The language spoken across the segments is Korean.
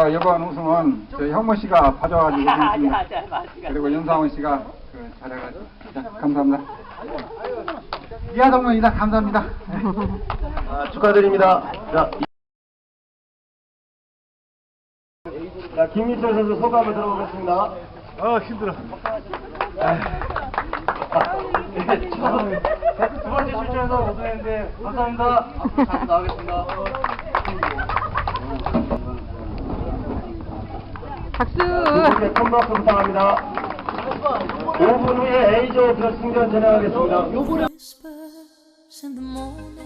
어, 이번 우승은 저 현모 씨가. 맞아, 맞아. 그리고 윤상훈 씨가 그 잘해가지고 자, 감사합니다. 이하 동문이다 감사합니다. 아, 축하드립니다. 자, 이- 자, 김민철 선수 소감을 들어보겠습니다. 어 힘들어. 두 번째 출전에서 우승했는데 감사합니다. 앞으로 자주 나가겠습니다. 박수. 컴박스 부탁합니다. 5분 후에 A조 결승전 진행하겠습니다. whispers in the morning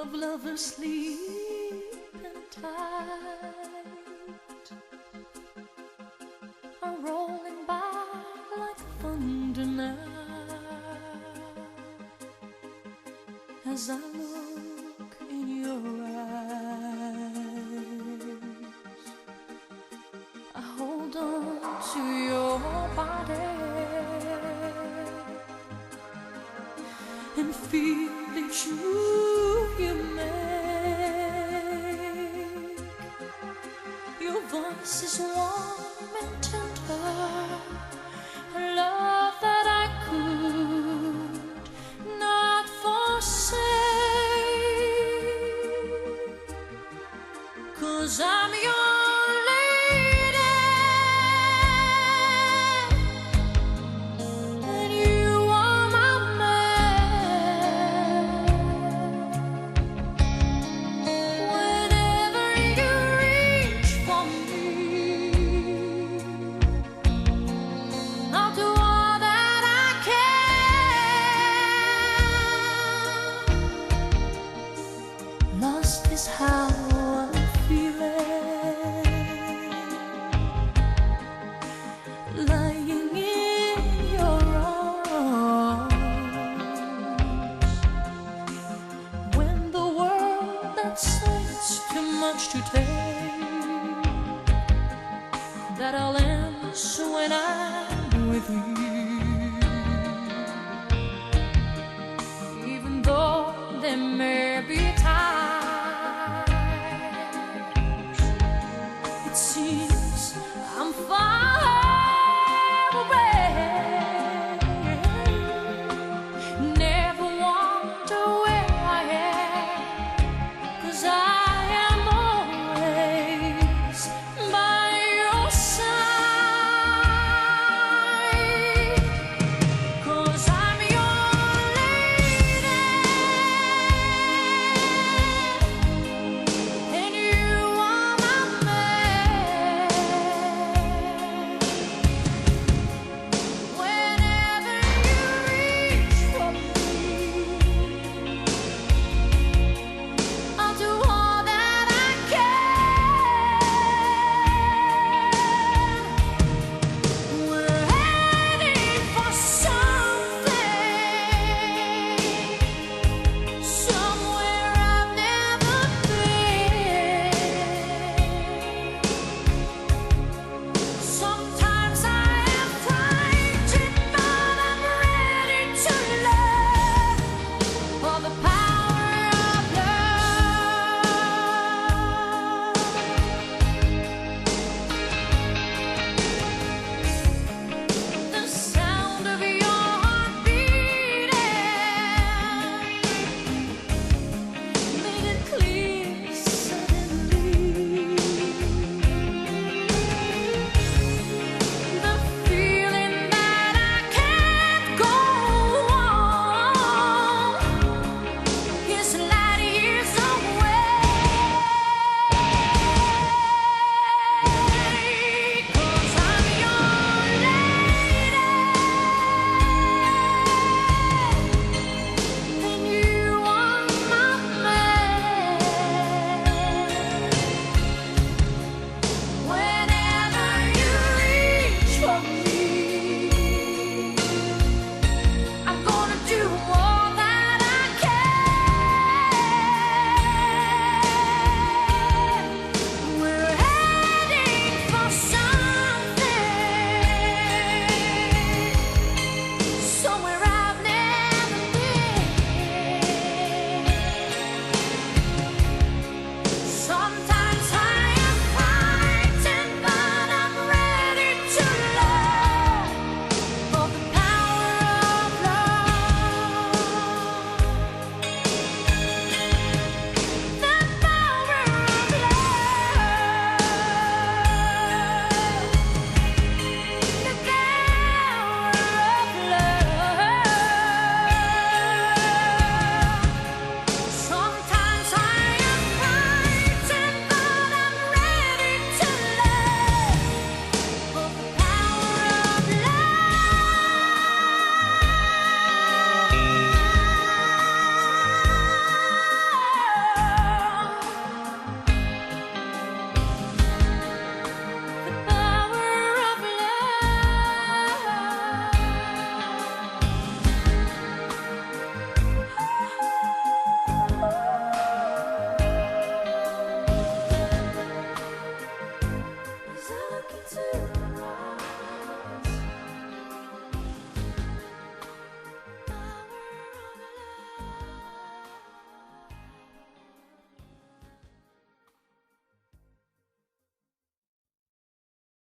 of lovers sleeping tight are rolling by like thunder now as I look and feel each move you make. Your voice is warm and tender, a love that I could not forsake. Cause I'm your is how I'm feeling. Lying in your arms when the world that says too much to take. That I'll when I'm with you. Even though they may. tears. I'm fine.